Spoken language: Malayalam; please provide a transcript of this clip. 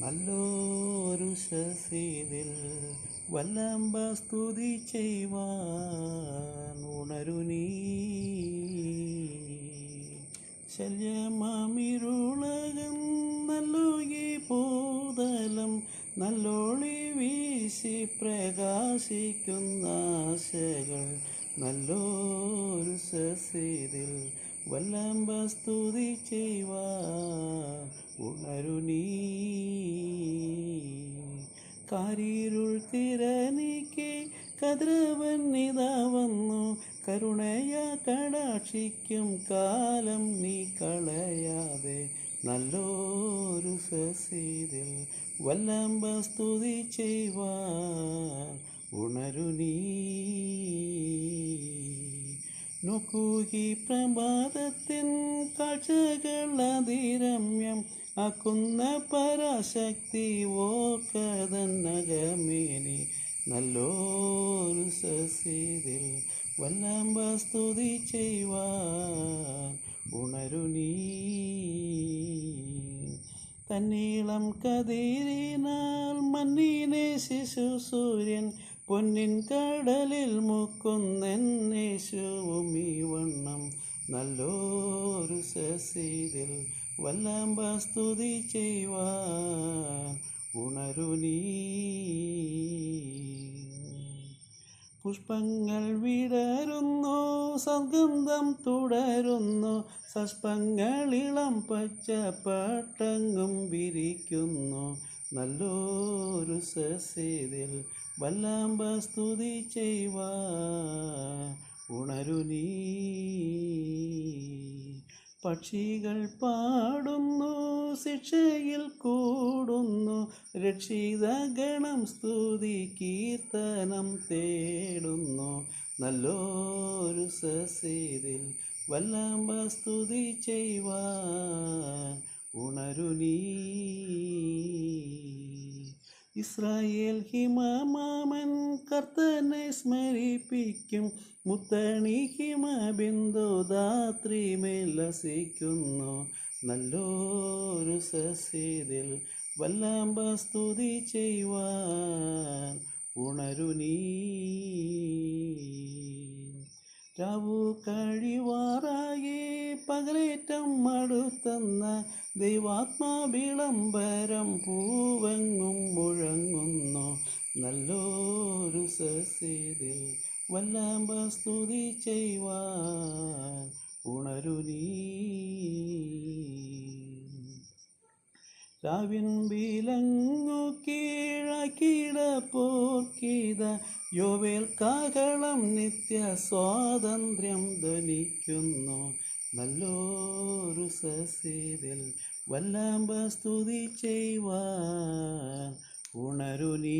നല്ലൊരു ശശീതിൽ വല്ലമ്പ സ്തുതി ചെയ്യുവാൻ നീ. ശല്യമാമിരുളകം നല്ലോകി പോതലം നല്ലോളി വീശി പ്രകാശിക്കുന്ന ആശകൾ നല്ലൊരു സസീതിൽ വല്ലമ്പ സ്തുതി ചെയ്വാ ഉണരു നീ. കാരീരുൾ തിരനീക്കി കതിരവൻ ഇതാ വന്നു. കരുണയ കടാക്ഷിക്കും കാലം നീ കളയാതെ. നല്ലൊരു സസീതിൽ വല്ലം സ്തുതി ചെയ്യുവാൻ ഉണരു നീ. നോക്കൂ ഈ പ്രഭാതത്തിൻ കാഴ്ചകൾ അതിരമ്യം ആക്കുന്ന പരാശക്തി ഓക്കതന്നകമേനി നല്ലോരു സസീതിൽ വല്ലംബ സ്തുതി ചെയ്യുവാൻ ഉണരു നീ. തന്നീളം കതിരിനാൽ മണ്ണിനെ ശിശു സൂര്യൻ പൊന്നിൻ കടലിൽ മുക്കുന്നേശുവും ഈ വണ്ണം നല്ലോരു സസീതിൽ വല്ലംബ സ്തുതി ചെയ്യുവാൻ ഉണരു നീ. പുഷ്പങ്ങൾ വിടരുന്നു സഗന്ധം തുടരുന്നു സസ്പങ്ങളിളം പച്ചപ്പട്ടങ്ങും വിരിക്കുന്നു. നല്ലൊരു സസ്യതിൽ വല്ലാമ്പ സ്തുതി ചെയ്യുവാ ഉണരു നീ. പക്ഷികൾ പാടുന്നു ശിക്ഷയിൽ കൂടുന്നു. രക്ഷിത ഗണം സ്തുതി കീർത്തനം തേടുന്നു. നല്ലൊരു സസീതിൽ വല്ലാമ്പ സ്തുതി ചെയ്യുവാൻ ഉണരു നീ ഇസ്രായേൽ ഹിമമാമൻ കർത്തനെ സ്മരിപ്പിക്കും. മുത്തണി ഹിമബിന്ദു ദാത്രി മേലസിക്കുന്നു. നല്ലൊരു സസ്യതിൽ വല്ലാമ്പ സ്തുതി ചെയ്യുവാൻ ഉണരു നീ രാവു കഴിവാറായി പകലേറ്റം മടുത്തെന്ന ദൈവാത്മാ വിളംബരം പൂവെങ്ങും മുഴങ്ങുന്നു. നല്ലൊരു സസ്യതിൽ വല്ലാമ്പ സ്തുതി ചെയ്യുവാൻ ഉണരു നീ. രാവിൻ വിലങ്ങു കീഴക്കിട പോർക്കിത യോവേൽ കാകളം നിത്യ സ്വാതന്ത്ര്യം ധ്വനിക്കുന്നു നല്ലൊരു സസ്യതിൽ വല്ലാമ്പ സ്തുതി ചെയ്യുവാൻ ഉണരു നീ